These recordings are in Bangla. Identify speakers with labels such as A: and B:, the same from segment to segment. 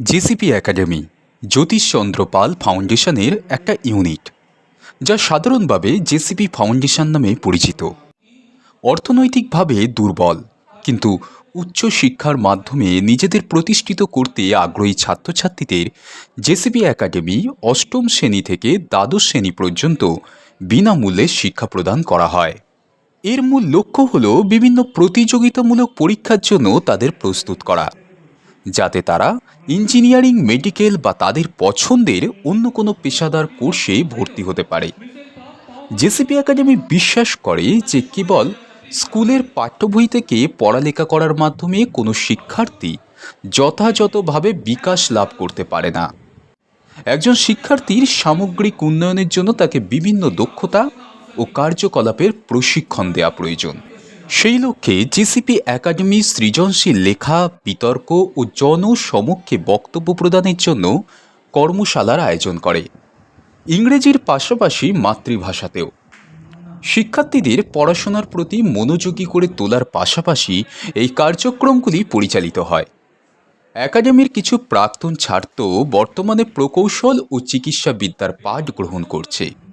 A: জেসিপি একাডেমি জ্যোতিষচন্দ্র পাল ফাউন্ডেশনের একটা ইউনিট যা সাধারণভাবে জেসিপি ফাউন্ডেশন নামে পরিচিত। অর্থনৈতিকভাবে দুর্বল, কিন্তু উচ্চ শিক্ষার মাধ্যমে নিজেদের প্রতিষ্ঠিত করতে আগ্রহী ছাত্রছাত্রীদের জেসিপি একাডেমি অষ্টম শ্রেণি থেকে দ্বাদশ শ্রেণি পর্যন্ত বিনামূল্যে শিক্ষা প্রদান করা হয়। এর মূল লক্ষ্য হল বিভিন্ন প্রতিযোগিতামূলক পরীক্ষার জন্য তাদের প্রস্তুত করা। যাতে তারা ইঞ্জিনিয়ারিং, মেডিকেল বা তাদের পছন্দের অন্য কোনো পেশাদার কোর্সে ভর্তি হতে পারে। জেসিপি একাডেমি বিশ্বাস করে যে কেবল স্কুলের পাঠ্য বই থেকে পড়ালেখা করার মাধ্যমে কোনো শিক্ষার্থী যথাযথভাবে বিকাশ লাভ করতে পারে না। একজন শিক্ষার্থীর সামগ্রিক উন্নয়নের জন্য তাকে বিভিন্ন দক্ষতা ও কার্যকলাপের প্রশিক্ষণ দেওয়া প্রয়োজন। সেই লক্ষ্যে জেসিপি একাডেমি সৃজনশীল লেখা, বিতর্ক ও জনসমক্ষে বক্তব্য প্রদানের জন্য কর্মশালার আয়োজন করে। ইংরেজির পাশাপাশি মাতৃভাষাতেও। শিক্ষার্থীদের পড়াশোনার প্রতি মনোযোগী করে তোলার পাশাপাশি এই কার্যক্রমগুলি পরিচালিত হয়। একাডেমির কিছু প্রাক্তন ছাত্র বর্তমানে প্রকৌশল ও চিকিৎসাবিদ্যার পাঠ গ্রহণ করছে।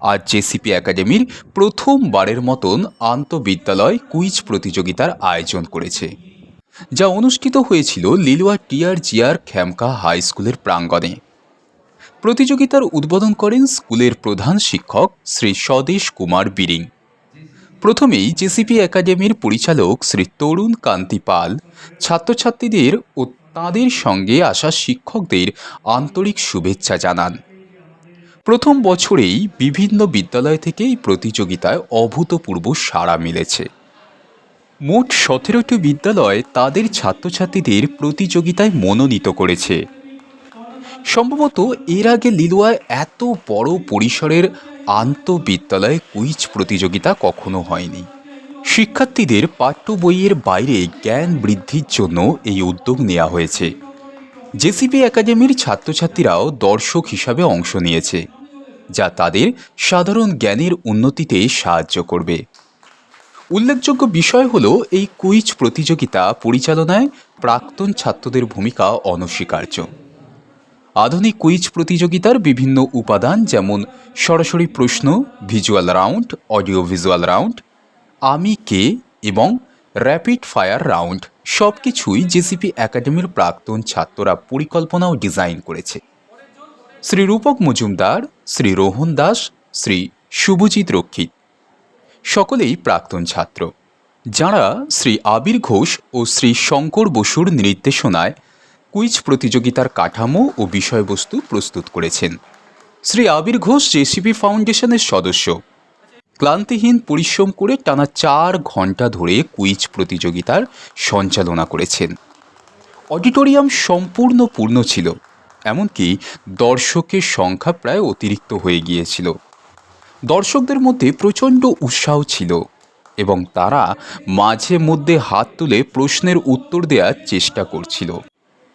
A: আজ জেসিপি একাডেমির প্রথমবারের মতন আন্তঃবিদ্যালয় কুইজ প্রতিযোগিতার আয়োজন করেছে, যা অনুষ্ঠিত হয়েছিল Liluah TR GR Khemka high স্কুলের প্রাঙ্গণে। প্রতিযোগিতার উদ্বোধন করেন স্কুলের প্রধান শিক্ষক শ্রী স্বদেশ কুমার বিরিং। প্রথমেই জেসিপি একাডেমির পরিচালক শ্রী তরুণ কান্তি পাল ছাত্রছাত্রীদের ও তাঁদের সঙ্গে আসা শিক্ষকদের আন্তরিক শুভেচ্ছা জানান। প্রথম বছরেই বিভিন্ন বিদ্যালয় থেকে এই প্রতিযোগিতায় অভূতপূর্ব সাড়া মিলেছে। মোট সতেরোটি বিদ্যালয় তাদের ছাত্রছাত্রীদের প্রতিযোগিতায় মনোনীত করেছে। সম্ভবত এর আগে লিলুয়ায় এত বড় পরিসরের আন্তঃবিদ্যালয় কুইজ প্রতিযোগিতা কখনো হয়নি। শিক্ষার্থীদের পাঠ্য বইয়ের বাইরে জ্ঞান বৃদ্ধির জন্য এই উদ্যোগ নেওয়া হয়েছে। জেসিপি একাডেমির ছাত্রছাত্রীরাও দর্শক হিসাবে অংশ নিয়েছে। যা তাদের সাধারণ জ্ঞানের উন্নতিতে সাহায্য করবে। উল্লেখযোগ্য বিষয় হল এই কুইজ প্রতিযোগিতা পরিচালনায় প্রাক্তন ছাত্রদের ভূমিকা অনস্বীকার্য। আধুনিক কুইজ প্রতিযোগিতার বিভিন্ন উপাদান যেমন সরাসরি প্রশ্ন, visual round, audio visual round, আমি কে এবং র্যাপিড ফায়ার রাউন্ড সব কিছুই জেসিপি একাডেমির প্রাক্তন ছাত্ররা পরিকল্পনা ও ডিজাইন করেছে। শ্রী রূপক মজুমদার, শ্রী রোহন দাস, শ্রী শুভজিৎ রক্ষিত। সকলেই প্রাক্তন ছাত্র। যাঁরা শ্রী আবির ঘোষ ও শ্রী শঙ্কর বসুর নির্দেশনায় কুইজ প্রতিযোগিতার কাঠামো ও বিষয়বস্তু প্রস্তুত করেছেন। শ্রী আবির ঘোষ জেসিপি ফাউন্ডেশনের সদস্য। ক্লান্তিহীন পরিশ্রম করে টানা চার ঘণ্টা ধরে কুইজ প্রতিযোগিতার সঞ্চালনা করেছেন। অডিটোরিয়াম সম্পূর্ণ পূর্ণ ছিল। এমনকি দর্শকের সংখ্যা প্রায় অতিরিক্ত হয়ে গিয়েছিল। দর্শকদের মধ্যে প্রচণ্ড উৎসাহ ছিল এবং তারা মাঝে মধ্যে হাত তুলে প্রশ্নের উত্তর দেওয়ার চেষ্টা করছিল।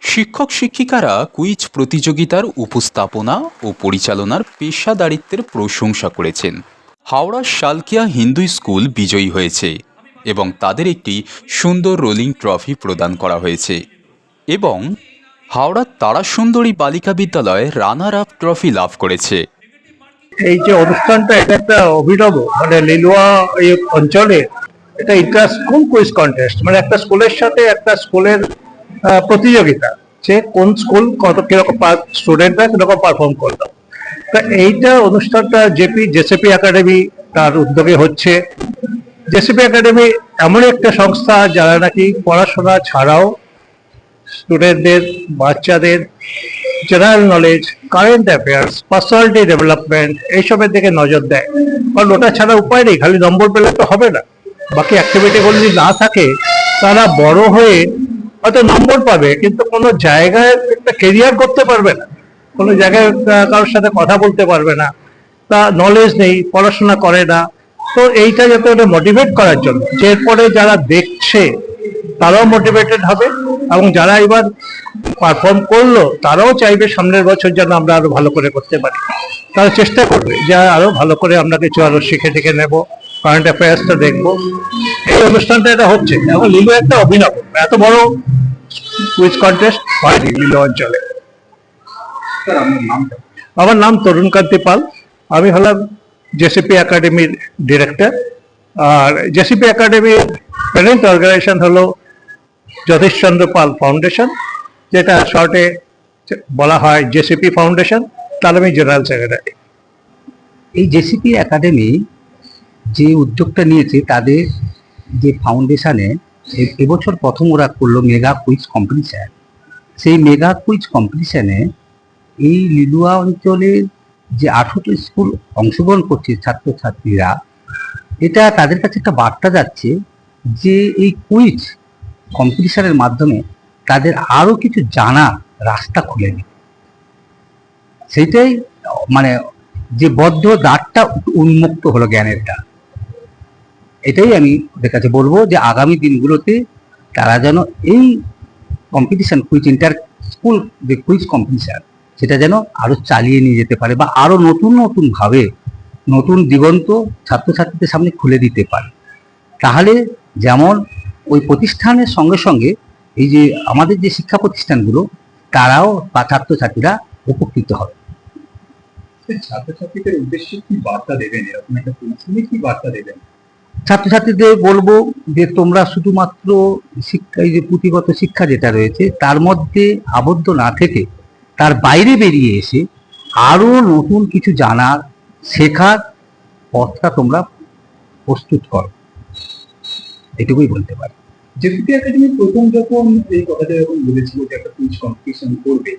A: শিক্ষক শিক্ষিকারা কুইজ প্রতিযোগিতার উপস্থাপনা ও পরিচালনার পেশাদারিত্বের প্রশংসা করেছেন। হাওড়ার শালকিয়া হিন্দু স্কুল বিজয়ী হয়েছে এবং তাদের একটি সুন্দর রোলিং ট্রফি প্রদান করা হয়েছে এবং হাওড়ার তারাসুন্দরী বালিকা বিদ্যালয় রানার আপ ট্রফি লাভ করেছে।
B: এই যে অনুষ্ঠানটা, এটা একটা অভিনব মানে লিলুয়া এই অঞ্চলে এটা ইন্টার স্কুল কুইজ কন্টেস্ট মানে একটা স্কুলের সাথে একটা স্কুলের প্রতিযোগিতা। যে কোন স্কুল কত, কীরকম স্টুডেন্টরা কীরকম পারফর্ম করল। তা এইটা অনুষ্ঠানটা জেপি, জেসিপি একাডেমি তার উদ্যোগে হচ্ছে। জেসিপি একাডেমি এমন একটা সংস্থা যারা নাকি পড়াশোনা ছাড়াও স্টুডেন্টদের বাচ্চাদের general knowledge current affairs personality development এইসবের দিকে নজর দেয়। কারণ ওটা ছাড়া উপায় নেই, খালি নম্বর পেলে তো হবে না। বাকি অ্যাক্টিভিটিগুলো যদি না থাকে, তারা বড় হয়ে হয়তো নম্বর পাবে, কিন্তু কোনো জায়গায় একটা কেরিয়ার করতে পারবে না। কোনো জায়গায় কারোর সাথে কথা বলতে পারবে না। তা নলেজ নেই, পড়াশোনা করে না। তো এইটা যাতে ওটা মোটিভেট করার জন্য। যে যারা দেখছে তারাও মোটিভেটেড হবে এবং যারা এবার পারফর্ম করল, তারাও চাইবে সামনের বছর যেন আমরা আরও ভালো করে করতে পারি। তারা চেষ্টা করবে যে আরও ভালো করে আমরা কিছু আরও শিখে টিখে নেব কারেন্ট অ্যাফেয়ার্সটা দেখব। এই অনুষ্ঠানটা এটা হচ্ছে। এবং লিলু একটা অভিনব এত বড় কুইজ কন্টেস্ট হয়নি লিলো অঞ্চলে। আমার নাম তরুণ কান্তি পাল। আমি হলাম জেসিপি একাডেমির ডিরেক্টর আর জেসিপি একাডেমির প্যারেন্ট অর্গানাইজেশন হলো যতীশচন্দ্র পাল ফাউন্ডেশন, যেটা শর্টে বলা হয় জেসিপি ফাউন্ডেশন, তার আমি জেনারেল সেক্রেটারি
C: এই জেসিপি একাডেমি যে উদ্যোগটা নিয়েছে, তাদের যে ফাউন্ডেশনে এবছর প্রথম ওরা করল মেগা কুইজ কম্পিটিশন সেই মেগা কুইজ কম্পিটিশনে এই লিলুয়া অঞ্চলের যে আঠারোটা স্কুল অংশগ্রহণ করছে ছাত্রছাত্রীরা, এটা তাদের কাছে একটা বার্তা যাচ্ছে যে এই কুইজ কম্পিটিশনের মাধ্যমে তাদের আরও কিছু জানা রাস্তা খুলে দিবে সেইটাই মানে যে বদ্ধ দ্বারটা উন্মুক্ত হলো জ্ঞানের এটাই আমি ওদের কাছে বলব যে আগামী দিনগুলোতে তারা যেন এই কম্পিটিশন কুইজ ইন্টার স্কুল, যে কুইজ কম্পিটিশন, সেটা যেন আরও চালিয়ে নিয়ে যেতে পারে বা আরও নতুন নতুন ভাবে নতুন দিগন্ত ছাত্রছাত্রীদের সামনে খুলে দিতে পারে। তাহলে যেমন ওই প্রতিষ্ঠানের সঙ্গে সঙ্গে এই যে আমাদের যে শিক্ষা প্রতিষ্ঠানগুলো তারাও বা ছাত্রছাত্রীরা উপকৃত হবে।
D: ছাত্রছাত্রীদের উদ্দেশ্যে কি বার্তা দেবেন? এরকম একটা পরিস্থিতি কি বার্তা দেবেন?
C: ছাত্রছাত্রীদের বলব যে তোমরা শুধুমাত্র শিক্ষা এই যে পুঁথিগত শিক্ষা যেটা রয়েছে তার মধ্যে আবদ্ধ না থেকে তার বাইরে বেরিয়ে এসে আরও নতুন কিছু জানার শেখার পথটা তোমরা প্রস্তুত করো। এটুকুই বলতে পারি।
D: জেপিপি একাডেমি প্রথম যখন এই কথাটা যখন বলেছিল যে একটা কুইজ কম্পিটিশন করবে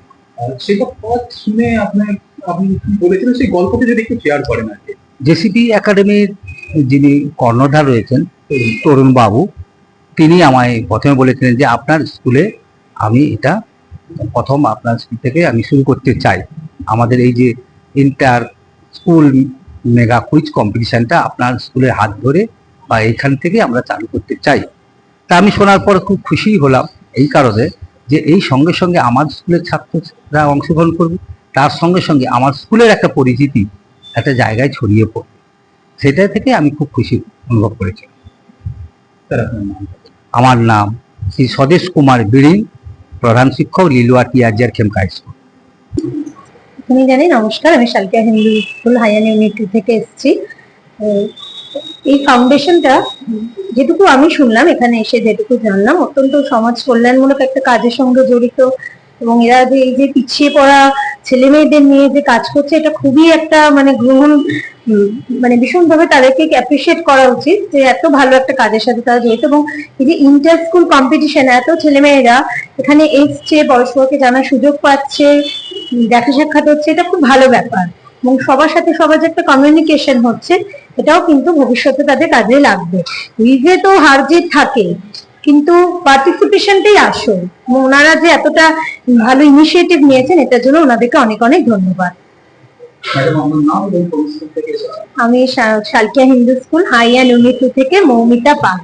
D: সেটা পথ শুনে আপনার আপনি বলেছিলেন সেই গল্পটা যদি একটু শেয়ার করেন আর
C: জেসিপি একাডেমির যিনি কর্ণধার রয়েছেন তরুণ বাবু তিনি আমায় প্রথমে বলেছিলেন যে আপনার স্কুলে আমি এটা প্রথম আপনার স্কুল থেকে আমি শুরু করতে চাই। আমাদের এই যে ইন্টার স্কুল মেগা কুইজ কম্পিটিশনটা আপনার স্কুলের হাত ধরে বা এইখান থেকে আমরা চালু করতে চাই। তা আমি শোনার পর খুব খুশি হলাম এই কারণে যে এই সঙ্গে সঙ্গে আমার স্কুলের ছাত্ররা অংশগ্রহণ করবে, তার সঙ্গে সঙ্গে আমার স্কুলের একটা পরিচিতি একটা জায়গায় ছড়িয়ে পড়বে। সেটা থেকে আমি খুব খুশি অনুভব করেছি। আমার নাম শ্রী স্বদেশ কুমার বিড়িং প্রধান শিক্ষক লিলুয়া টিয়ারজার খেমকা স্কুল।
E: তুমি জানি নমস্কার, আমি শালকিয়া হিন্দু স্কুল হাইয়ান ইউনিট থেকে এসেছি। এই ফাউন্ডেশনটা যেটুকু আমি শুনলাম, এখানে এসে যেটুকু জানলাম, অত্যন্ত সমাজ কল্যাণমূলক একটা কাজের সঙ্গে জড়িত এবং এরা যে, এই যে পিছিয়ে পড়া ছেলে মেয়েদের নিয়ে যে কাজ করছে, এটা খুবই একটা মানে গ্রহণ মানে ভীষণভাবে তাদেরকে অ্যাপ্রিসিয়েট করা উচিত যে এত ভালো একটা কাজের সাথে তারা জড়িত এবং এই যে ইন্টার স্কুল কম্পিটিশন এত ছেলেমেয়েরা এখানে এসছে পরস্পরকে জানার সুযোগ পাচ্ছে, দেখা সাক্ষাৎ হচ্ছে, এটা খুব ভালো ব্যাপার এবং সবার সাথে সবার যে একটা কমিউনিকেশন হচ্ছে এটাও কিন্তু ভবিষ্যতে তাদের কাজে লাগবে। কুইজে তো হার জিত থাকে কিন্তু পার্টিসিপেশনটাই আসল। ওনারা যে এতটা ভালো ইনিশিয়েটিভ নিয়েছেন এটার জন্য ওনাদেরকে অনেক অনেক ধন্যবাদ। আমি শালকিয়া হিন্দু স্কুল হাইয়ান ইউনিট টু থেকে মৌমিতা পাল।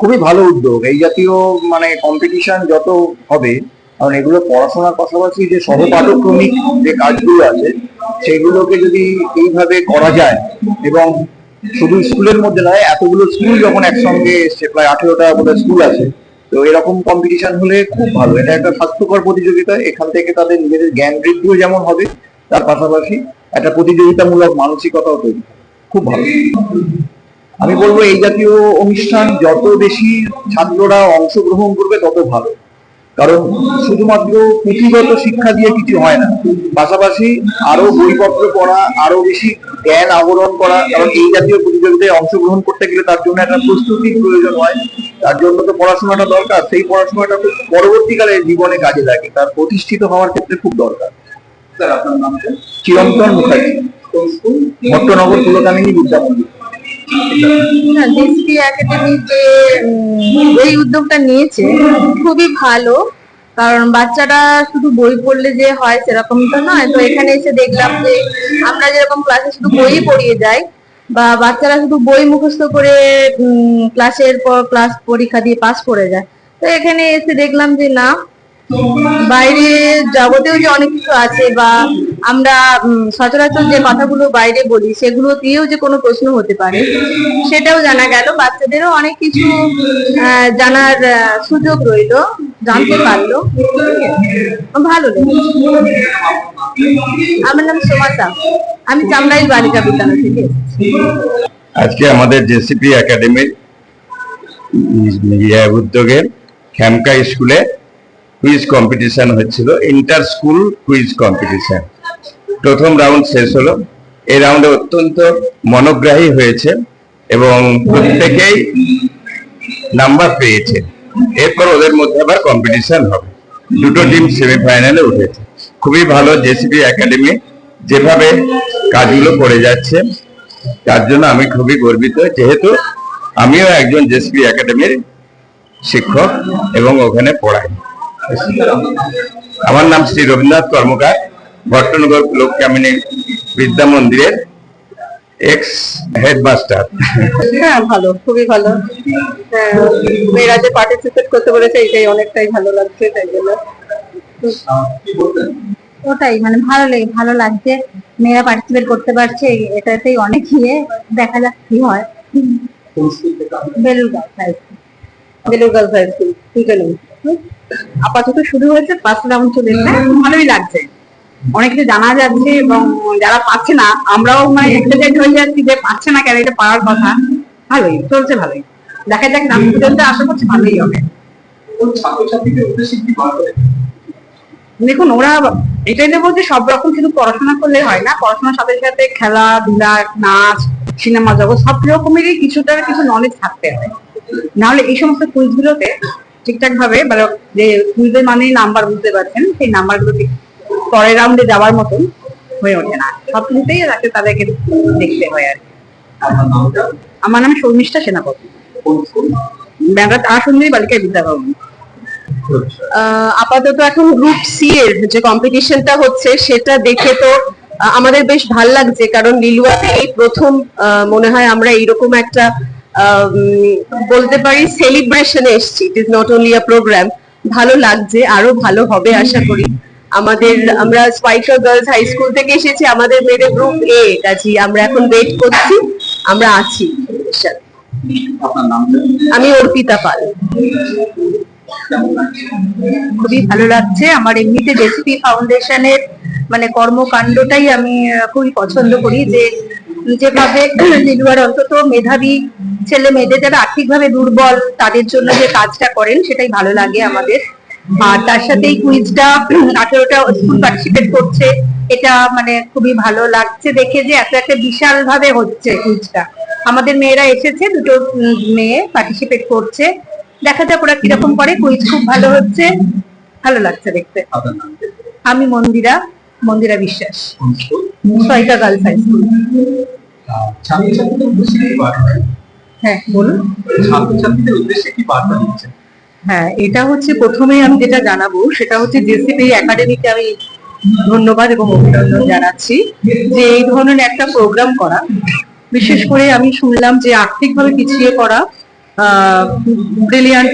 F: খুবই ভালো উদ্যোগ। এই জাতীয় মানে কম্পিটিশন যত হবে কারণ এগুলো পড়াশোনার পাশাপাশি যে সহপাঠক্রমিক যে কাজগুলো আছে, সেগুলোকে যদি এইভাবে করা যায় এবং শুধু স্কুলের মধ্যে নয়, এতগুলো স্কুল যখন একসঙ্গে এসছে, প্রায় আঠেরোটা বোধহয় স্কুল আছে, তো এরকম কম্পিটিশন হলে খুব ভালো। এটা একটা স্বাস্থ্যকর প্রতিযোগিতা, এখান থেকে তাদের নিজেদের জ্ঞান বৃদ্ধিও যেমন হবে, তার পাশাপাশি একটা প্রতিযোগিতামূলক মানসিকতাও তৈরি খুব ভালো। আমি বলব এই জাতীয় অনুষ্ঠান যত বেশি ছাত্ররা অংশগ্রহণ করবে, তত ভালো। কারণ শুধুমাত্র পুঁথিগত শিক্ষা দিয়ে কিছু হয় না। পাশাপাশি আরও বইপত্র পড়া আরও বেশি জ্ঞান আহরণ করা কারণ এই জাতীয় প্রতিযোগিতায় অংশগ্রহণ করতে গেলে তার জন্য একটা প্রস্তুতির প্রয়োজন হয়। তার জন্য তো পড়াশোনাটা দরকার। সেই পড়াশোনাটা খুব পরবর্তীকালে জীবনে কাজে লাগে। তার প্রতিষ্ঠিত হওয়ার ক্ষেত্রে খুব দরকার।
D: স্যার আপনার নামটা
F: চিরন্তন মুখার্জি। ভট্টনগর পুলকামিনী বিদ্যামন্দির
G: ডিএসপি একাডেমি যে এই উদ্যোগটা নিয়েছে, খুবই ভালো। কারণ বাচ্চারা শুধু বই পড়লে যে হয় সেরকম তো নয়। তো এখানে এসে দেখলাম যে, আমরা যেরকম ক্লাসে শুধু বই পড়িয়ে যাই, বা বাচ্চারা শুধু বই মুখস্থ করে ক্লাসের পর ক্লাস পরীক্ষা দিয়ে পাস করে যায়। তো এখানে এসে দেখলাম যে, না, বাইরে যাবতীয় যে অনেক কিছু আছে বা আমরা সচরাচর যে কথাগুলো বাইরে বলি, সেগুলো দিয়েও যে কোনো প্রশ্ন হতে পারে, সেটাও জানা গেল। বাচ্চাদেরও অনেক কিছু জানার সুযোগ রইল,
H: জানতে পারল। ভালো আমার নাম সোমাতা। আমি চামড়াইল বালিকা বিদ্যালয় থেকে
I: আজকে আমাদের জেসিপি একাডেমির ইয়ে উদ্যোগে খ্যামকা স্কুলে কুইজ কম্পিটিশন হচ্ছিল ইন্টার স্কুল কুইজ কম্পিটিশন প্রথম রাউন্ড শেষ হলো। এই রাউন্ডে অত্যন্ত মনোগ্রাহী হয়েছে এবং প্রত্যেকেই নাম্বার পেয়েছে। এরপর ওদের মধ্যে আবার কম্পিটিশন হবে। দুটো টিম সেমিফাইনালে উঠেছে। খুবই ভালো জেসিপি একাডেমি। যেভাবে কাজগুলো করে যাচ্ছে, তার জন্য আমি খুবই গর্বিত। যেহেতু আমিও একজন জেসপি একাডেমির শিক্ষক এবং ওখানে পড়াই। আমার নাম শ্রী রবীন্দ্রনাথ কর্মকার। ভট্টনগর লোক কামিনী বিদ্যা মন্দিরের এক্স হেডমাস্টার
H: হ্যাঁ ভালো খুবই ভালো। হ্যাঁ, মেয়েরা যে পার্টিসিপেট করতে বলেছে এটাই অনেকটাই ভালো লাগছে তাই জন্য।
J: ওটাই মানে ভালো লাগে ভালো লাগছে। মেয়েরা পার্টিসিপেট করতে পারছে এটাতেই অনেক ইয়ে দেখা যাক কি হয়। বেলুর গাছ
H: বেলুর গার্লস হাই স্কুল আপাতত শুরু হয়েছে ফার্স্ট রাউন্ড চলে ভালোই লাগছে। অনেক কিছু জানা যাচ্ছে এবং যারা পাচ্ছে না আমরাও মানে এক্সাইটেড হয়ে যাচ্ছি যে পাচ্ছে না কেন? এটা পাওয়ার কথা। ভালোই চলছে ভালোই। দেখা যাক নাম পর্যন্ত আশা করছি ভালোই হবে? দেখুন ওরা এটাই দেবো যে সব রকম শুধু পড়াশোনা করলে হয় না। পড়াশোনার সাথে সাথে খেলাধুলা নাচ সিনেমা জগৎ সব রকমেরই কিছুটা কিছু নলেজ থাকতে হয় নাহলে এই সমস্ত কুইজ গুলোতে ঠিকঠাক ভাবে মানে যে কুইজের মানে নাম্বার বুঝতে পারছেন সেই নাম্বারগুলো পরের রাউন্ডে যাওয়ার মতন হয়ে ওঠে না। সব কিছুতেই তাকে তাদেরকে দেখতে হয় আর আমার নাম শর্মিষ্ঠা সেনাপতি। ব্যাংরা আশুন্দি বালিকা বিদ্যাভবন।
K: আহ, আপাতত এখন গ্রুপ সি এর যে কম্পিটিশনটা হচ্ছে সেটা দেখে তো আমাদের বেশ ভালো লাগছে। কারণ লিলুয়াতে এই প্রথম মনে হয় আমরা এইরকম একটা বলতে পারি সেলিব্রেশনে এসেছি। It is not only a program ভালো লাগছে আরও ভালো হবে আশা করি। আমাদের আমরা স্পাইকার গার্লস হাই স্কুল থেকে এসেছি আমাদের মেয়েদের গ্রুপ এ কাজী আমরা এখন ওয়েট করছি আমরা আছি আমি অর্পিতা পাল।
J: খুবই ভালো লাগছে আমার এমনিতে জেসিপি ফাউন্ডেশনের মানে কর্মকাণ্ডটাই আমি খুবই পছন্দ করি যে যেভাবে লিলুয়ার অন্তত মেধাবী ছেলে মেয়েদের যারা আর্থিকভাবে দুর্বল তাদের জন্য যে কাজটা করেন সেটাই ভালো লাগে আমাদের। আর তার সাথে এই কুইজটা আঠেরোটা স্কুল পার্টিসিপেট করছে। এটা মানে খুবই ভালো লাগছে দেখে যে এত একটা বিশাল ভাবে হচ্ছে কুইজটা। আমাদের মেয়েরা এসেছে দুটো মেয়ে পার্টিসিপেট করছে। দেখা যাক ওরা কীরকম করে কুইজ খুব ভালো হচ্ছে। ভালো লাগছে দেখতে। আমি মন্দিরা মন্দিরা বিশ্বাস। সয়কা গার্লস হাই স্কুল হ্যাঁ বলুন।
D: ছাত্রছাত্রীদের উদ্দেশ্যে কি বার্তা দিচ্ছেন?
J: হ্যাঁ এটা হচ্ছে প্রথমে আমি যেটা জানাব, সেটা হচ্ছে জেসিপি একাডেমিকে আমি ধন্যবাদ এবং অভিনন্দন জানাচ্ছি যে এই ধরনের একটা প্রোগ্রাম করা। বিশেষ করে আমি শুনলাম যে আর্থিকভাবে পিছিয়ে পড়া ব্রিলিয়ান্ট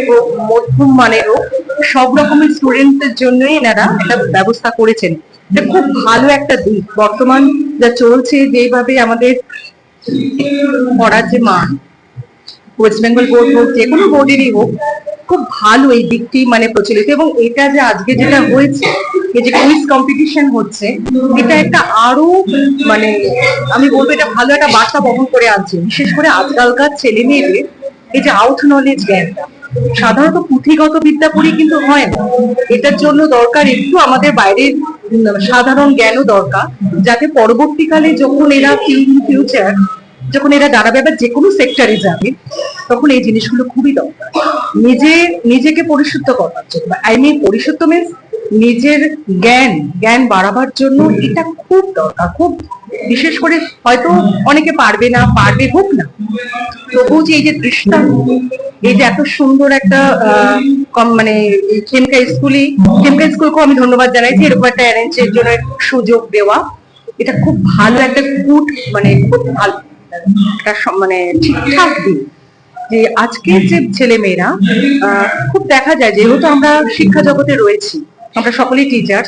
J: মধ্যম মানের হোক সব রকমের স্টুডেন্টদের জন্যই এনারা একটা ব্যবস্থা করেছেন। এটা খুব ভালো একটা দিক। বর্তমান যা চলছে, যেভাবে আমাদের পড়ার যে মান ওয়েস্ট বেঙ্গল বোর্ড হোক যে কোনো বোর্ডেরই হোক খুব ভালো এই দিকটি মানে প্রচলিত এবং এটা যে আজকে যেটা হয়েছে, এই যে কুইজ কম্পিটিশন হচ্ছে, এটা একটা আরও মানে আমি বলব এটা ভালো একটা বার্তা বহন করে আনছে। বিশেষ করে আজকালকার ছেলে মেয়েদের এই যে আউট নলেজ জ্ঞানটা, সাধারণত পুঁথিগত বিদ্যা পড়ে কিন্তু হয় না। এটার জন্য দরকার একটু আমাদের বাইরের সাধারণ জ্ঞানও দরকার, যাতে পরবর্তীকালে যখন এরা ফিউচার যখন এরা দাঁড়াবে বা যে কোনো সেক্টরে যাবে, তখন এই জিনিসগুলো খুবই দরকার। নিজে, নিজেকে পরিশুদ্ধ করবার জন্য। আই মিন পরিশুদ্ধ মিন্স নিজের জ্ঞান জ্ঞান বাড়াবার জন্য এটা খুব দরকার। খুব বিশেষ করে হয়তো অনেকে পারবে না, পারবে হোক না। তবু যে এই যে দৃষ্টান্ত এই যে এত সুন্দর একটা কম- মানে খেমকা স্কুলই খেমকা স্কুলকেও আমি ধন্যবাদ জানাই যে এরকম একটা অ্যারেঞ্জের জন্য সুযোগ দেওয়া। এটা খুব ভালো একটা গুড মানে খুব ভালো। একটা মানে ঠিকঠাক দিন যে আজকের যে ছেলে মেয়েরা খুব দেখা যায় যেহেতু আমরা শিক্ষা জগতে রয়েছি আমরা সকলেই টিচার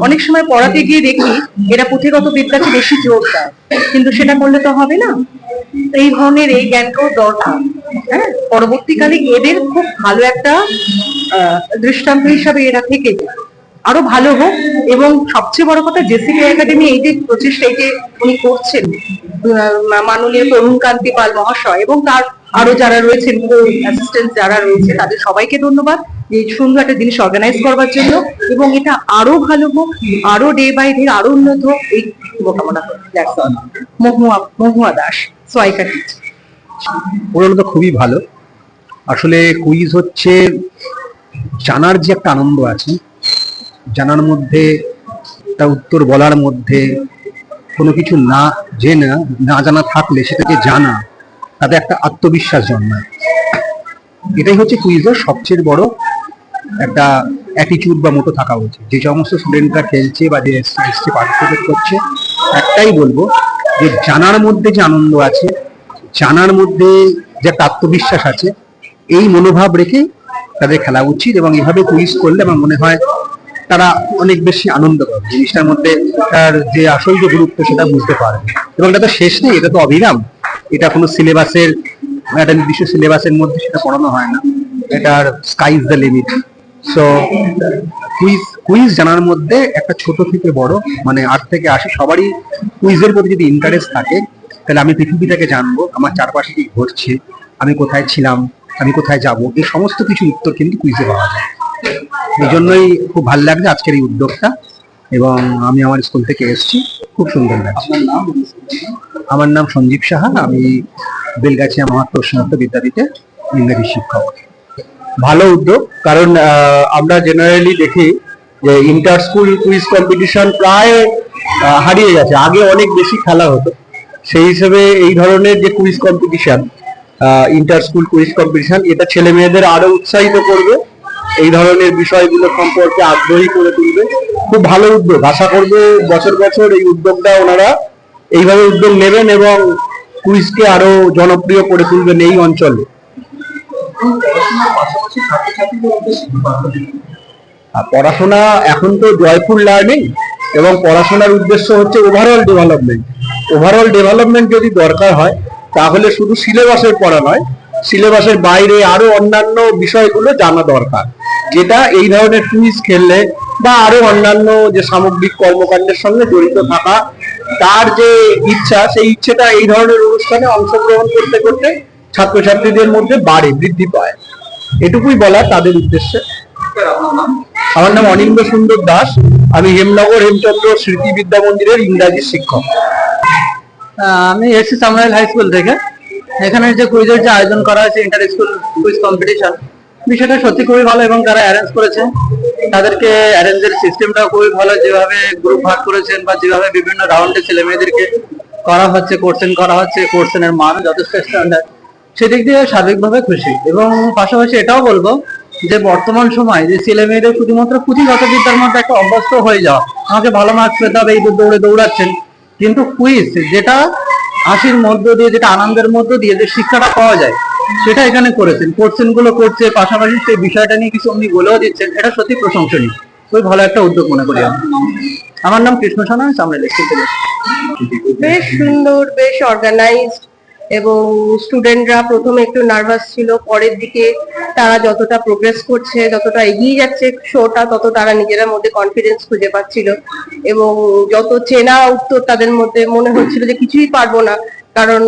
J: অনেক সময় পড়াতে গিয়ে দেখি এরা পুঁথিগত বিদ্যাকে বেশি জোর দেয় কিন্তু সেটা করলে তো হবে না। এই ধরনের এই জ্ঞানটাও দরকার হ্যাঁ? পরবর্তীকালে এদের খুব ভালো একটা আহ, দৃষ্টান্ত হিসাবে এরা থেকে যায়। আরও ভালো হোক এবং সবচেয়ে বড় কথা জেসিপি একাডেমি এই যে প্রচেষ্টা এই যে উনি করছেন মাননীয় তরুণ কান্তি পাল মহাশয় এবং তার আরও যারা রয়েছেন অ্যাসিস্ট্যান্ট যারা রয়েছে, তাদের সবাইকে ধন্যবাদ। এই সুন্দর একটা জিনিস অর্গানাইজ করবার জন্য এবং এটা আরও ভালো হোক, আরও ডে বাই ডে আরও উন্নত হোক, এই শুভকামনা. মহুয়া মহুয়া দাস সোয়াইকা
L: তো খুবই ভালো। আসলে কুইজ হচ্ছে জানার যে একটা আনন্দ আছে, জানার মধ্যে একটা উত্তর বলার মধ্যে কোনো কিছু না জেনে, না জানা থাকলে সেটাকে জানা তাতে একটা আত্মবিশ্বাস জন্মায়। এটাই হচ্ছে কুইজের সবচেয়ে বড় একটা অ্যাটিটিউড বা মতো থাকা উচিত। যে সমস্ত স্টুডেন্টরা খেলছে বা যে এসছে পার্টিসিপেট করছে, একটাই বলব যে জানার মধ্যে যে আনন্দ আছে, জানার মধ্যে যে একটা আত্মবিশ্বাস আছে, এই মনোভাব রেখে তাদের খেলা উচিত এবং এভাবে কুইজ করলে আমার মনে হয় তারা অনেক বেশি আনন্দ পাবে। জিনিসটার মধ্যে তার যে আসল যে গুরুত্ব সেটা বুঝতে পারবে। এবং এটা তো শেষ নেই, এটা তো অবিরাম। এটা কোনো সিলেবাসের একটা নির্দিষ্ট সিলেবাসের মধ্যে সেটা পড়ানো হয় না। এটার sky is the limit so quiz quiz জানার মধ্যে একটা ছোট থেকে বড় মানে আট থেকে আশি, সবারই কুইজের প্রতি যদি ইন্টারেস্ট থাকে, তাহলে আমি পৃথিবীটাকে জানব, আমার চারপাশে কি ঘটছে, আমি কোথায় ছিলাম, আমি কোথায় যাব, এই সমস্ত কিছু উত্তর কিন্তু কুইজে পাওয়া যায়। এই জন্যই খুব ভালো লাগছে আজকের এই উদ্যোগটা, এবং আমি আমার স্কুল থেকে এসেছি। খুব সুন্দর লাগছে আমার নাম সঞ্জীব সাহা, আমি বেলগাছিয়া মহাত্ম স্নাতক বিদ্যাপীঠে ইংরেজি শিক্ষক।
M: ভালো উদ্যোগ, কারণ আমরা জেনারেলি দেখি যে ইন্টার স্কুল কুইজ কম্পিটিশন প্রায় হারিয়ে গেছে। আগে অনেক বেশি খেলা হতো। সেই হিসেবে এই ধরনের যে quiz competition inter school quiz competition এটা ছেলে মেয়েদের আরও উৎসাহিত করবে। এই ধরনের বিষয়গুলো সম্পর্কে আগ্রহী করে তুলবে। খুব ভালো উদ্যোগ। আশা করব বছর বছর এই উদ্যোগটা ওনারা এইভাবে উদ্যোগ নেবেন এবং কুইজকে আরও জনপ্রিয় করে তুলবেন এই অঞ্চলে। পড়াশোনা এখন তো জয়পুর লার্নিং এবং পড়াশোনার উদ্দেশ্য হচ্ছে ওভারঅল ডেভেলপমেন্ট ওভারঅল ডেভেলপমেন্ট যদি দরকার হয়, তাহলে শুধু সিলেবাসের পড়া নয় সিলেবাসের বাইরে আরও অন্যান্য বিষয়গুলো জানা দরকার। যেটা এই ধরনের কুইজ খেললে বা আরও অন্যান্য যে সামগ্রিক কর্মকাণ্ডের সঙ্গে জড়িত থাকা, তার যে ইচ্ছা, সেই ইচ্ছেটা এই ধরনের অনুষ্ঠানে অংশগ্রহণ করতে করতে ছাত্রছাত্রীদের মধ্যে বাড়ে, বৃদ্ধি পায়। এটুকুই বলা তাদের উদ্দেশ্যে। আমার নাম অনিন্দ সুন্দর দাস। আমি হেমনগর হেমচন্দ্র স্মৃতি বিদ্যা মন্দিরের ইংরাজি শিক্ষক।
N: আমি এসছি সামরাইল হাই স্কুল থেকে। এখানে যে কুইজের যে আয়োজন করা হয়েছে ইন্টার স্কুল কুইজ কম্পিটিশন বিষয়টা সত্যি খুবই ভালো এবং তারা অ্যারেঞ্জ করেছে তাদেরকে অ্যারেঞ্জের সিস্টেমটা খুবই ভালো। যেভাবে গ্রুপ ভাগ করেছেন বা যেভাবে বিভিন্ন রাউন্ডে ছেলে মেয়েদেরকে করা হচ্ছে কোর্সেন করা হচ্ছে কোর্সেনের মান যথেষ্ট স্ট্যান্ডার্ড সেদিক দিয়ে সার্বিকভাবে খুশি। এবং পাশাপাশি এটাও বলব যে বর্তমান সময় যে ছেলে মেয়েদের শুধুমাত্র পুঁথিগত বিদ্যার মধ্যে একটা অভ্যস্ত হয়ে যাওয়া, আমাকে ভালো মার্কস পেতে হবে, এই দৌড়ে দৌড়াচ্ছেন। কিন্তু কুইজ যেটা হাসির মধ্য দিয়ে, যেটা আনন্দের মধ্য দিয়ে যে শিক্ষাটা পাওয়া যায় সেটা এখানে করেছেন। কোর্সেনগুলো করছে, পাশাপাশি সেই বিষয়টা নিয়ে কিছু উনি বলেও দিচ্ছেন এটা সত্যি প্রশংসনীয়। খুবই ভালো একটা উদ্যোগ মনে করি আমি। আমার নাম কৃষ্ণ সানা সামনে লিখতে
O: বেশ সুন্দর, বেশ অর্গানাইজড এবং স্টুডেন্টরা প্রথমে একটু নার্ভাস ছিল, পরের দিকে তারা যতটা প্রোগ্রেস করছে, যতটা এগিয়ে যাচ্ছে শোটা তত তারা নিজেদের মধ্যে কনফিডেন্স খুঁজে পাচ্ছিল। এবং যত চেনা উত্তর তাদের মধ্যে মনে হচ্ছিল যে কিছুই পারব না। কারণ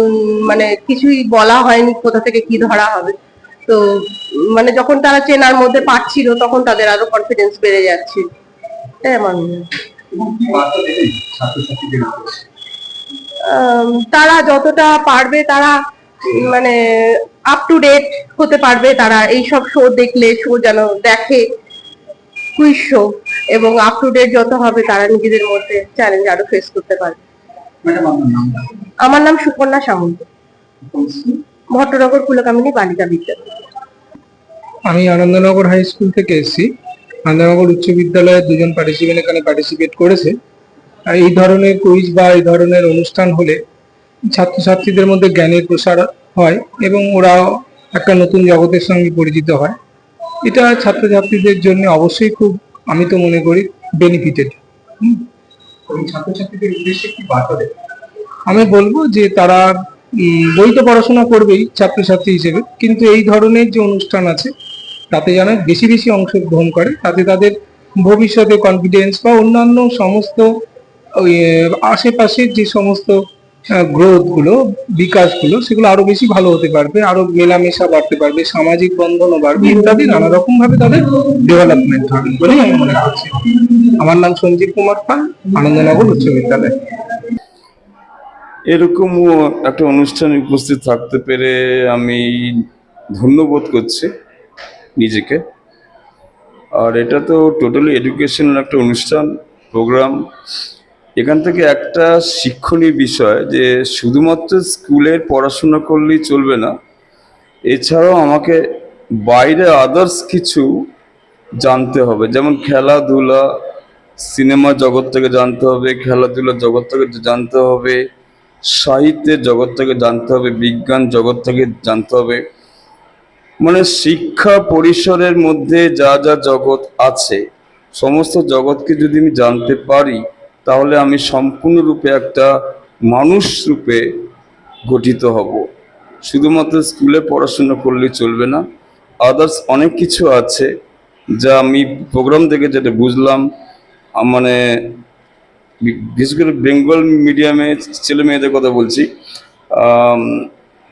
O: মানে কিছুই বলা হয়নি কোথা থেকে কি ধরা হবে। তো মানে যখন তারা চেনার মধ্যে পাচ্ছিল, তখন তাদের আরও কনফিডেন্স বেড়ে যাচ্ছে। এটাই আমার তারা যতটা পারবে তারা মানে আপ টু ডেট হতে পারবে তারা। এইসব শো দেখলে শো যেন দেখে কুইজ শো এবং আপ টু ডেট যত হবে তারা নিজেদের মধ্যে চ্যালেঞ্জ আরও ফেস করতে পারবে। আমার নাম সুকন্যা সামন্ত। ভট্টনগর কুলকামিনী বালিকা বিদ্যালয়।
P: আমি আনন্দনগর হাই স্কুল থেকে এসেছি। আনন্দনগর উচ্চ বিদ্যালয়ের দুজন পার্টিসিপেন্ট এখানে পার্টিসিপেট করেছে। আর এই ধরনের কুইজ বা এই ধরনের অনুষ্ঠান হলে ছাত্রছাত্রীদের মধ্যে জ্ঞানের প্রসার হয় এবং ওরা একটা নতুন জগতের সঙ্গে পরিচিত হয়। এটা ছাত্রছাত্রীদের জন্য অবশ্যই খুব আমি তো মনে করি বেনিফিটেড
D: ছাত্রছাত্রীদের উদ্দেশ্যে কি বার্তা দেবে
P: আমি বলব যে তারা বই তো পড়াশোনা করবেই ছাত্রছাত্রী হিসেবে। কিন্তু এই ধরনের যে অনুষ্ঠান আছে, তাতে যেন বেশি বেশি অংশগ্রহণ করে, তাতে তাদের ভবিষ্যতে কনফিডেন্স বা অন্যান্য সমস্ত আশেপাশের যে সমস্ত গ্রোথগুলো বিকাশগুলো সেগুলো আরও বেশি ভালো হতে পারবে, আরও মেলামেশা বাড়তে পারবে, সামাজিক বন্ধনও বাড়বে, ইত্যাদি নানা রকম ভাবে তাদের ডেভেলপমেন্ট হবে বলেই আমি মনে করছি। আমার নাম সঞ্জীব কুমার পাল, আনন্দনগর উচ্চ বিদ্যালয়।
Q: এরকমও একটা অনুষ্ঠানে উপস্থিত থাকতে পেরে আমি ধন্যবোধ করছি নিজেকে। আর এটা তো টোটালি এডুকেশনাল একটা অনুষ্ঠান প্রোগ্রাম এখান থেকে একটা শিক্ষণীয় বিষয় যে শুধুমাত্র স্কুলের পড়াশোনা করলেই চলবে না, এছাড়াও আমাকে বাইরে আদার্স কিছু জানতে হবে। যেমন খেলাধুলা, সিনেমা জগৎ থেকে জানতে হবে, খেলাধুলার জগৎ থেকে জানতে হবে সাহিত্যের জগৎ থেকে জানতে হবে, বিজ্ঞান জগৎ থেকে জানতে হবে। মানে শিক্ষা পরিসরের মধ্যে যা যা জগৎ আছে, সমস্ত জগৎকে যদি আমি জানতে পারি, তাহলে আমি সম্পূর্ণরূপে একটা মানুষ রূপে গঠিত হব। শুধুমাত্র স্কুলে পড়াশোনা করলে চলবে না। আদার্স অনেক কিছু আছে যা আমি প্রোগ্রাম থেকে যেটা বুঝলাম মানে বিশেষ করে বেঙ্গল মিডিয়ামে ছেলে মেয়েদের কথা বলছি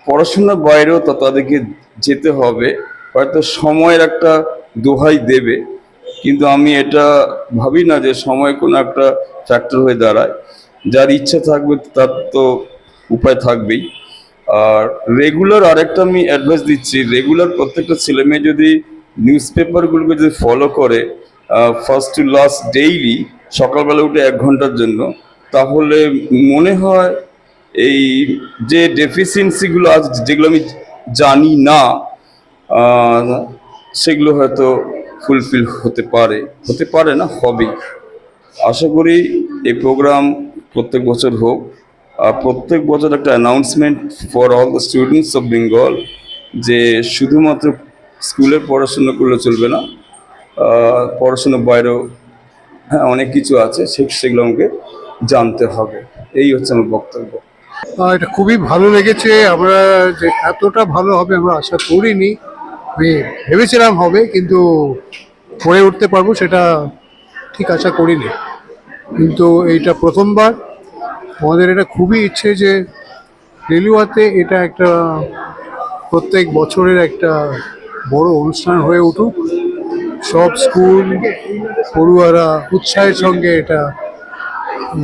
Q: পড়াশোনার বাইরেও তো তাদেরকে যেতে হবে, হয়তো সময়ের একটা দোহাই দেবে, কিন্তু আমি এটা ভাবি না যে সময় কোনো একটা ফ্যাক্টর হয়ে দাঁড়ায়। যার ইচ্ছা থাকবে তার তো উপায় থাকবেই। আর রেগুলার আরেকটা আমি অ্যাডভাইস দিচ্ছি রেগুলার প্রত্যেকটা ছেলে মেয়ে যদি নিউজ পেপারগুলোকে যদি ফলো করে ফার্স্ট টু লাস্ট ডেইলি সকালবেলা উঠে এক ঘণ্টার জন্য, তাহলে মনে হয় এই যে ডেফিসিয়েন্সিগুলো আছে যেগুলো আমি জানি না সেগুলো হয়তো ফুলফিল হতে পারে। হতে পারে না, হবেই। আশা করি এই প্রোগ্রাম প্রত্যেক বছর হোক। প্রত্যেক বছর একটা announcement for all the students of Bengal যে শুধুমাত্র স্কুলের পড়াশুনো করলে চলবে না পড়াশোনার বাইরেও হ্যাঁ অনেক কিছু আছে সেগুলো আমাকে জানতে হবে। এই হচ্ছে আমার বক্তব্য।
R: এটা খুবই ভালো লেগেছে। আমরা যে এতটা ভালো হবে আমরা আশা করিনি। আমি ভেবেছিলাম হবে, কিন্তু করে উঠতে পারব সেটা ঠিক আশা করিনি। কিন্তু এইটা প্রথমবার। আমাদের এটা খুবই ইচ্ছে যে রেলুয়াতে এটা একটা প্রত্যেক বছরের একটা বড় অনুষ্ঠান হয়ে উঠুক। সব স্কুল, পড়ুয়ারা উৎসাহের সঙ্গে এটা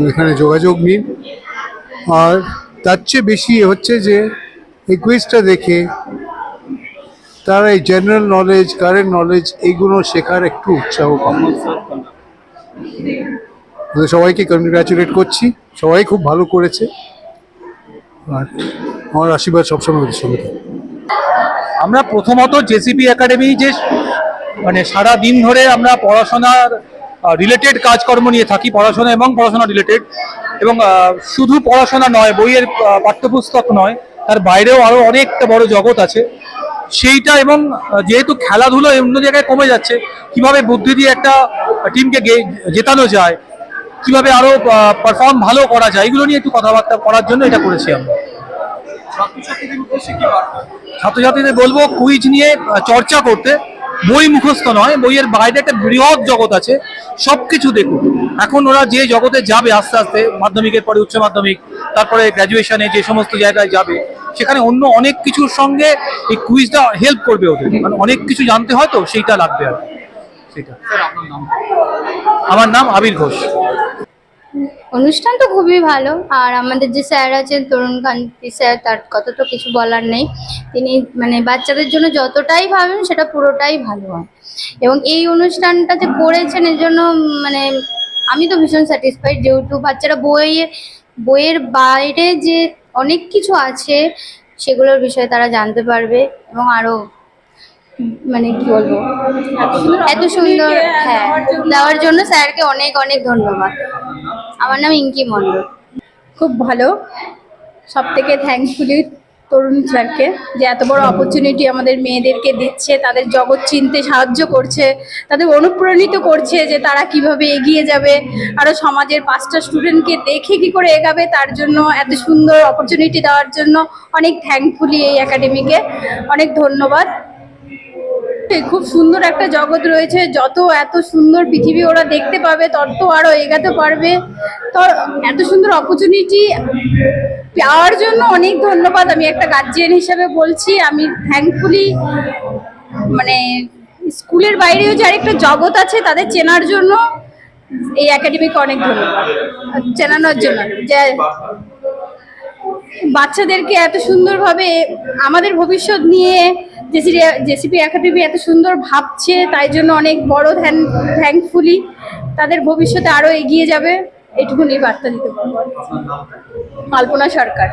R: এখানে যোগাযোগ নিন। আর তার চেয়ে বেশি হচ্ছে যে, এই কুইজটা দেখে তারা এই জেনারেল নলেজ কারেন্ট নলেজ এইগুলো শেখার একটু উৎসাহ পাবে সবাইকে কংগ্রাচুলেট করছি। সবাই খুব ভালো করেছে। আর আমার আশীর্বাদ সবসময় ওদের সঙ্গে
S: আমরা প্রথমত জেসিপি একাডেমি যে মানে সারা দিন ধরে আমরা পড়াশোনার রিলেটেড কাজকর্ম নিয়ে থাকি পড়াশোনা এবং পড়াশোনা রিলেটেড এবং শুধু পড়াশোনা নয় বইয়ের পাঠ্যপুস্তক নয় তার বাইরেও আরও অনেকটা বড় জগৎ আছে। সেইটা এবং যেহেতু খেলাধুলো অন্য জায়গায় কমে যাচ্ছে কীভাবে বুদ্ধি দিয়ে একটা টিমকে জেতানো যায় কীভাবে আরও পারফর্ম ভালো করা যায় এগুলো নিয়ে একটু কথাবার্তা করার জন্য এটা করেছি আমরা। ছাত্রছাত্রীদের বলব কুইজ নিয়ে চর্চা করতে। বই মুখস্থ নয় বইয়ের বাইরে একটা বৃহৎ জগৎ আছে সব কিছু দেখুন। এখন ওরা যে জগতে যাবে আস্তে আস্তে মাধ্যমিকের পরে উচ্চ মাধ্যমিক তারপরে গ্র্যাজুয়েশনে যে সমস্ত জায়গায় যাবে সেখানে অন্য অনেক কিছুর সঙ্গে এই কুইজটা হেল্প করবে ওদের। মানে অনেক কিছু জানতে হয় তো সেইটা লাগবে আর কি। সেটা। আমার নাম আবির ঘোষ।
T: অনুষ্ঠান তো খুবই ভালো। আর আমাদের যে স্যার আছেন তরুণ কান্তি স্যার তার কথা তো কিছু বলার নেই। তিনি মানে বাচ্চাদের জন্য যতটাই ভাবেন সেটা পুরোটাই ভালো হয়। এবং এই অনুষ্ঠানটা যে করেছেন এর জন্য মানে আমি তো ভীষণ স্যাটিসফাইড যেহেতু বাচ্চারা বইয়ে বইয়ের বাইরে যে অনেক কিছু আছে সেগুলোর বিষয়ে তারা জানতে পারবে এবং আরও মানে কি বলব এত সুন্দর হ্যাঁ দেওয়ার জন্য স্যারকে অনেক অনেক ধন্যবাদ। আমার নাম ইঙ্কি মণ্ডল।
J: খুব ভালো। সব থেকে থ্যাঙ্কফুলি তরুণ স্যারকে যে এত বড় অপরচুনিটি আমাদের মেয়েদেরকে দিচ্ছে, তাদের জগৎ চিনতে সাহায্য করছে, তাদের অনুপ্রাণিত করছে যে তারা কীভাবে এগিয়ে যাবে, আরও সমাজের পাঁচটা স্টুডেন্টকে দেখে কি করে এগাবে, তার জন্য এত সুন্দর অপরচুনিটি দেওয়ার জন্য অনেক থ্যাঙ্কফুলি এই একাডেমিকে অনেক ধন্যবাদ।
T: খুব সুন্দর একটা জগৎ রয়েছে। যত, এত সুন্দর পৃথিবী ওরা দেখতে পাবে, তত আরও এগাতে পারবে। তো এত সুন্দর অপরচুনিটি পাওয়ার জন্য অনেক ধন্যবাদ। আমি একটা গার্জিয়ান হিসেবে বলছি, আমি থ্যাঙ্কফুলি মানে স্কুলের বাইরেও যে আরেকটা জগৎ আছে, তাদের চেনার জন্য এই একাডেমিকে অনেক ধন্যবাদ। চেনানোর জন্য। যে বাচ্চাদেরকে এত সুন্দরভাবে আমাদের ভবিষ্যৎ নিয়ে জেসিপি জেসিপি একাডেমি এত সুন্দর ভাবছে, তাই জন্য অনেক বড় থ্যাংকফুলি তাদের ভবিষ্যতে আরও এগিয়ে যাবে। এটুকুনি বার্তা দিতে পারব। কল্পনা সরকার।